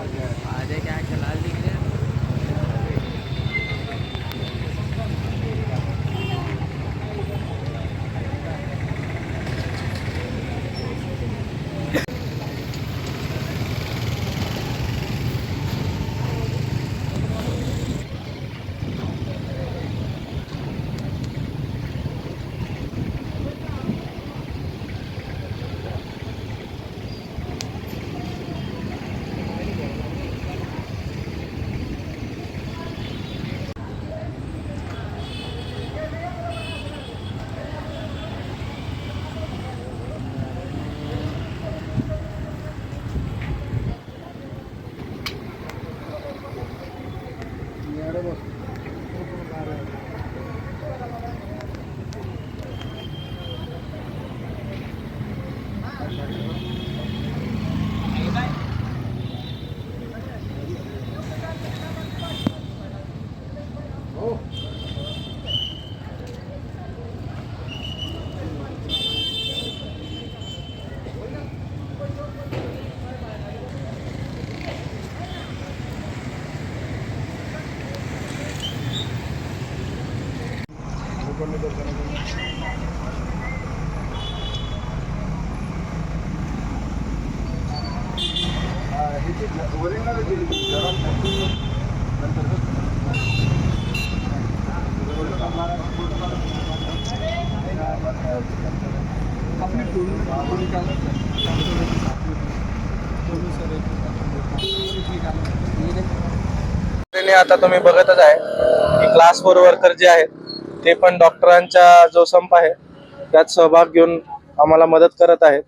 आधे क्या चला Thank you. ने आता तुम्ही बघतच आहे की क्लास फोर वर्कर जे आहेत ते पण डॉक्टरांचा जो संप आहे त्यात सहभाग घेऊन आम्हाला मदत करत आहेत.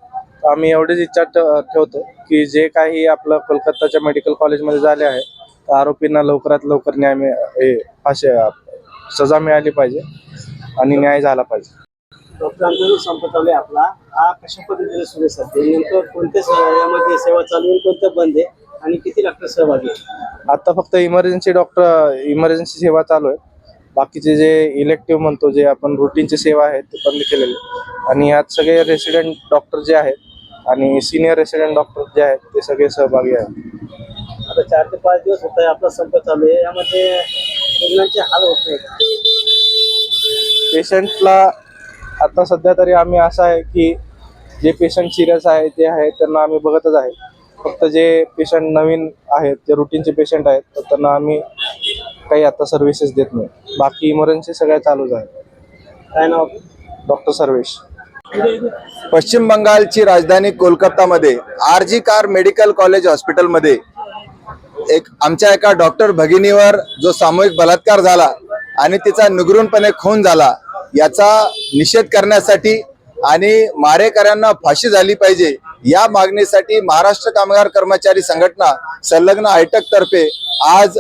आम्ही एवढीच इच्छा ठेवतो की जे काही आपलं कोलकाताच्या मेडिकल कॉलेजमध्ये झाले आहे तर आरोपींना लवकरात लवकर न्याय हे फाशी सजा मिळाली पाहिजे आणि न्याय झाला पाहिजे. डॉक्टरांचा जो संप चालू आहे आपला. हा कशा पद्धतीने सुरू नेमकं कोणत्या यामध्ये सेवा चालू आहे कोणतं बंद आहे? आणि किती डॉक्टर सहभागी आता फक्त इमर्जन्सी डॉक्टर इमर्जन्सी सेवा चालू आहे. बाकीचे जे इलेक्टिव्ह म्हणतो जे आपण रुटीनची सेवा आहे ते बंद केलेले. आणि यात सगळे रेसिडेंट डॉक्टर जे आहेत आणि सिनियर रेसिडेंट डॉक्टर जे आहेत ते सगळे सहभागी आहेत आता चार ते पाच दिवस होत आहे आपला संप चालू आहे यामध्ये रुग्णांचे हाल होत नाही? पेशंटला आता सध्या तरी आम्ही असं आहे की जे पेशंट सिरियस आहे ते आहे त्यांना आम्ही बघतच आहे फक्त जे पेशंट नवीन आहेत जे रुटीनचे पेशंट आहेत तर त्यांना आम्ही काही आता सर्व्हिसेस देत नाही. बाकी इमर्जन्सी सगळ्या चालूच आहे काय नाव डॉक्टर सर्वेश. पश्चिम बंगालची राजधानी कोलकातामध्ये R G Kar medical college हॉस्पिटलमध्ये एक आमच्या एका डॉक्टर भगिनीवर जो सामूहिक बलात्कार झाला आणि तिचा निगरूनपणे खून झाला याचा निषेध करण्यासाठी आणि मारेकऱ्यांना फाशी झाली पाहिजे या मागणीसाठी महाराष्ट्र कामगार कर्मचारी संघटना संलग्न आयटक तर्फे आज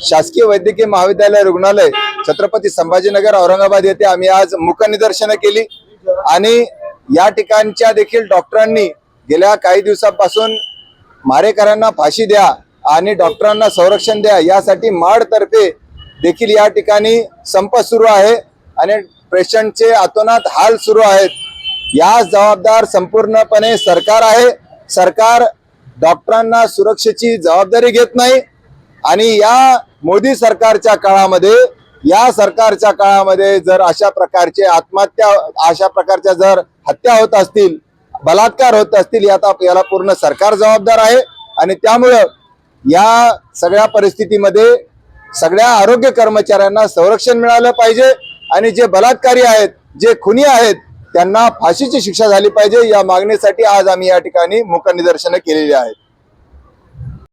शासकीय वैद्यकीय महाविद्यालय रुग्णालय छत्रपती संभाजीनगर औरंगाबाद येथे आम्ही आज मुखनिदर्शनं केली. आणि या ठिकाणच्या देखील डॉक्टरांनी गेल्या काही दिवसापासून मारेकरांना फाशी द्या आणि डॉक्टरांना संरक्षण द्या यासाठी माडतर्फे देखील या ठिकाणी संप सुरू आहे आणि पेशंटचे अतोनात हाल सुरू आहेत. या जबाबदार संपूर्णपणे सरकार आहे. सरकार डॉक्टरांना सुरक्षेची जबाबदारी घेत नाही. आणि या मोदी सरकारच्या काळामध्ये या सरकारच्या काळामध्ये जर अशा प्रकारचे आत्महत्या अशा प्रकारच्या जर हत्या होत असतील बलात्कार होत असतील यात याला पूर्ण सरकार जबाबदार आहे. आणि त्यामुळं या सगळ्या परिस्थितीमध्ये सगळ्या आरोग्य कर्मचाऱ्यांना संरक्षण मिळालं पाहिजे. आणि जे बलात्कारी आहेत जे खुनी आहेत त्यांना फाशीची शिक्षा झाली पाहिजे. या मागणीसाठी आज आम्ही या ठिकाणी मुख निदर्शनं केलेली आहेत.